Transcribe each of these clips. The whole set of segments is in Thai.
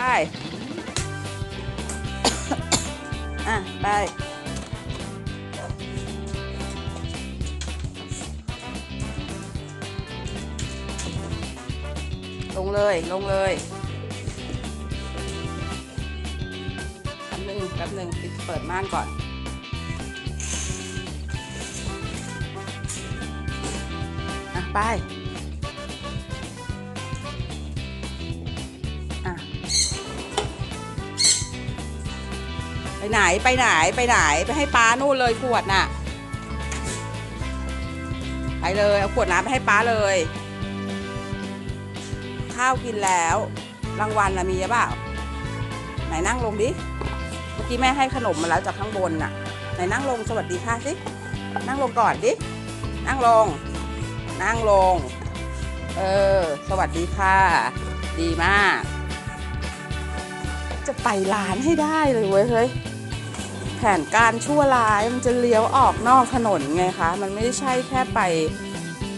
ไปอะไปลงเลย ลงเลยแป๊บหนึงแป๊บหนึงปิดเปิดม่านก่อน อะ ไป ไปไหนไปไหนไปไหนไปให้ป้านู่นเลยขวดน่ะ ไปเลยเอาขวดน้ำไปให้ป้าเลย ข้าวกินแล้วรางวัลนะมีหรือเปล่าไหนนั่งลงดิเมื่อกี้แม่ให้ขนมมาแล้วจากข้างบนน่ะไหนนั่งลงสวัสดีค่ะสินั่งลงก่อนดินั่งลง นั่งลง เออ สวัสดีค่ะ ดีมาก จะไปร้านให้ได้เลยเว้ยเฮ้ย แผนการชั่วร้ายมันจะเลี้ยวออกนอกถนนไงคะ มันไม่ได้ใช่แค่ไป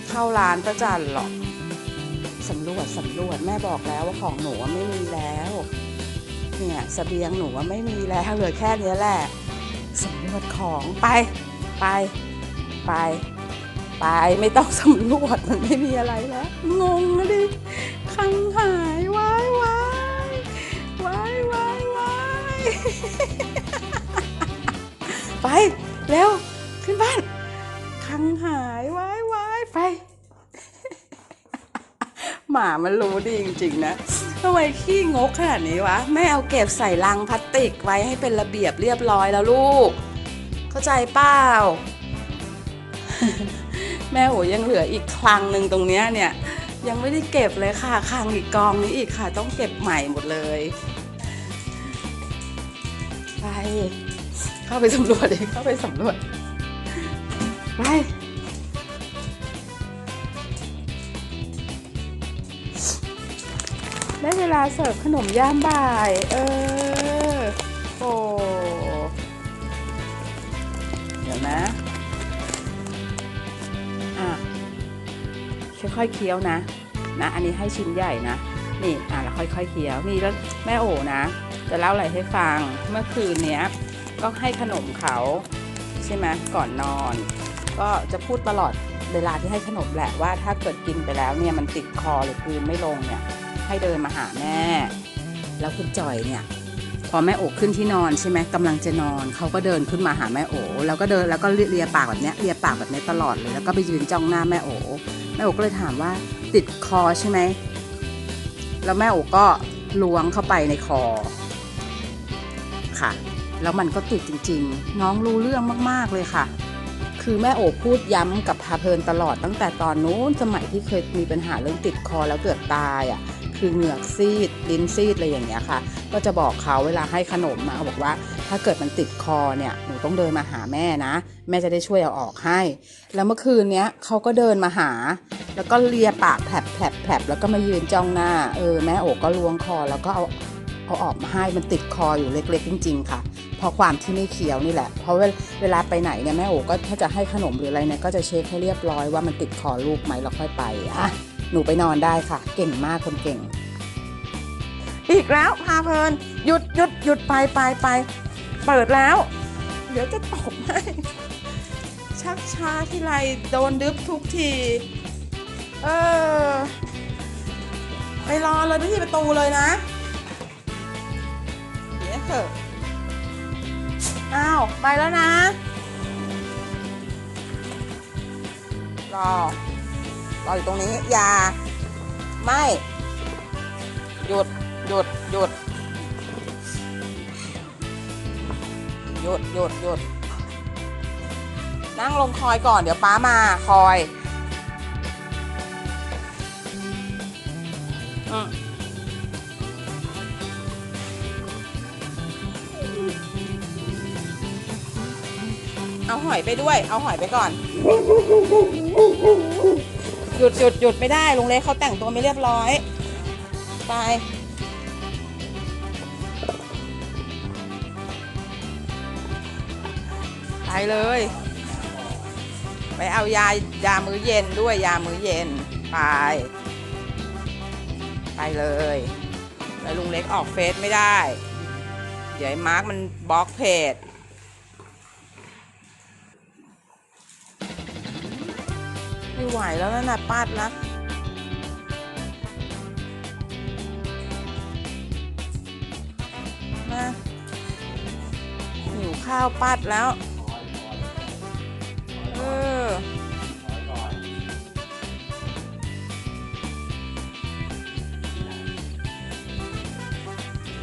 เข้าร้านประจันหรอกสำรวจสำรวจแม่บอกแล้วว่าของหนูไม่มีแล้ว เนี่ยสเสบียงหนูว่าไม่มีแล้วเหลือแค่นี้แหละสำรวจของไปไปไปไปไม่ต้องสำรวจมันไม่มีอะไรแล้วงงนะดิคังหายวายวายวายวายวาย มามันรู้ดีจริงๆนะทำไมขี้งกขนาดนี้วะ แม่เอาเก็บใส่ลังพลาสติกไว้ให้เป็นระเบียบเรียบร้อยแล้วลูก เข้าใจเปล่า แม่โอยังเหลืออีกคลังหนึ่งตรงเนี้ยเนี่ย ยังไม่ได้เก็บเลยค่ะคลังอีกกองนี้อีกค่ะ ต้องเก็บใหม่หมดเลยไปเข้าไปสำรวจเลยเข้าไปสำรวจไป ได้เวลาเสิร์ฟขนมย่ามบ่าย เออ โอ้เดี๋ยวนะ อะ ค่อยๆเคี้ยวนะ นะ อันนี้ให้ชิ้นใหญ่นะ นี่ อะแล้วค่อยๆเคี้ยว นี่แล้วแม่โอนะ จะเล่าอะไรให้ฟัง เมื่อคืนเนี้ย ก็ให้ขนมเขาใช่ไหมก่อนนอน ก็จะพูดตลอดเวลาที่ให้ขนมแหละว่าถ้าเกิดกินไปแล้วเนี่ยมันติดคอหรือกลืนไม่ลงเนี่ย ให้เดินมาหาแม่ แล้วคุณจ่อยเนี่ยพอแม่โอขึ้นที่นอนใช่ไหมกำลังจะนอนเขาก็เดินขึ้นมาหาแม่โอแล้วก็เดินแล้วก็เลียปากแบบเนี้ยเลียปากแบบเนี้ยตลอดเลยแล้วก็ไปยืนจ้องหน้าแม่โอแม่โอก็เลยถามว่าติดคอใช่ไหมแล้วแม่โอก็ล้วงเข้าไปในคอค่ะ แล้วมันก็ติดจริง ๆ น้องรู้เรื่องมากๆเลยค่ะ คือแม่โอพูดย้ำกับพาเพลินตลอดตั้งแต่ตอนนู้นสมัยที่เคยมีปัญหาเรื่องติดคอแล้วเกือบตายอะ คือเหงือกซีดลิ้นซีดอะไรอย่างเงี้ยค่ะ ก็จะบอกเขาเวลาให้ขนมมาบอกว่า ถ้าเกิดมันติดคอเนี่ยหนูต้องเดินมาหาแม่นะ แม่จะได้ช่วยเอาออกให้ แล้วเมื่อคืนเนี้ยเขาก็เดินมาหา แล้วก็เลียปากแผลบแผลบแผลบแล้วก็มายืนจ้องหน้าเออแม่โอก็ล้วงคอแล้วก็เอาเอาออกมาให้มันติดคออยู่เล็ก ๆ จริง ๆ ค่ะเพราะความที่ไม่เคี้ยวนี่แหละ เพราะเวลเวลาไปไหนเนี่ยแม่โอก็ถ้าจะให้ขนมหรืออะไรเนี่ยก็จะเช็คให้เรียบร้อยว่ามันติดคอลูกไหมแล้วค่อยไปอะ หนูไปนอนได้ค่ะ เก่งมากคนเก่ง อีกแล้วพาเพลินหยุดหยุดหยุดไปไปไปเปิดแล้ว เดี๋ยวจะตบให้ชักช้าที่ไรโดนดึบทุกที เออ ไปรอเลยที่ประตูเลยนะเดี๋ยวเถอะอ้าวไปแล้วนะ รอ รออยู่ตรงนี้อย่าไม่หยุดหยุดหยุดหยุดหยุดหยุดนั่งลงคอยก่อนเดี๋ยวป้ามาคอยอืมเอาหอยไปด้วย เอาหอยไปก่อน หยุดหยุดหยุดไม่ได้ลุงเล็กเขาแต่งตัวไม่เรียบร้อย ไปไปเลย ไปเอายายามื้อเย็นด้วยยามื้อเย็น ไป ไปเลยแล้วลุงเล็กออกเฟซไม่ได้ เดี๋ยวไอ้มาร์กมันบล็อกเพจ ไม่ไหวแล้วนั่นน่ะปัดนะมาหิวข้าวปัดแล้ว